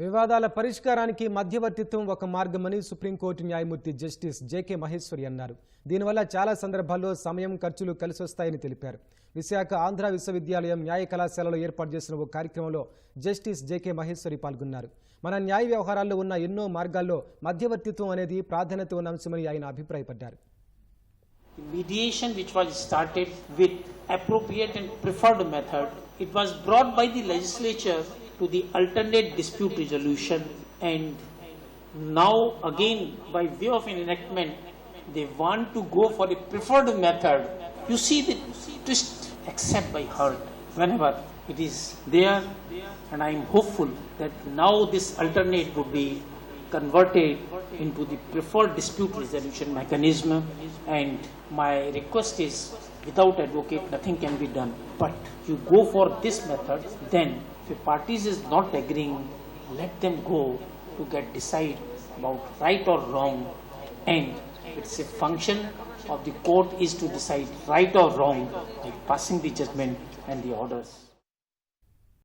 వివాదాల పరిష్కారానికి మధ్యవర్తిత్వం ఒక మార్గమని సుప్రీంకోర్టు న్యాయమూర్తి జస్టిస్ జేకే మహేశ్వరి అన్నారు. దీనివల్ల చాలా సందర్భాల్లో సమయం ఖర్చులు కలిసొస్తాయని తెలిపారు. విశాఖ ఆంధ్ర విశ్వవిద్యాలయం న్యాయ కళాశాలలో ఏర్పాటు చేసిన ఓ కార్యక్రమంలో జస్టిస్ జేకే మహేశ్వరి పాల్గొన్నారు. మన న్యాయ వ్యవహారాల్లో ఉన్న ఎన్నో మార్గాల్లో మధ్యవర్తిత్వం అనేది ప్రాధాన్యత ఉన్న అంశమని ఆయన అభిప్రాయపడ్డారు. Mediation which was started with appropriate and preferred method, it was brought by the legislature to the alternate dispute resolution and now again by way of an enactment, they want to go for a preferred method. You see the twist except by heart whenever it is there and I am hopeful that now this alternate would be converted into the preferred dispute resolution mechanism and my request is without advocate nothing can be done. But you go for this method then if parties is not agreeing let them go to get decide about right or wrong. And it's a function of the court is to decide right or wrong by passing the judgment and the orders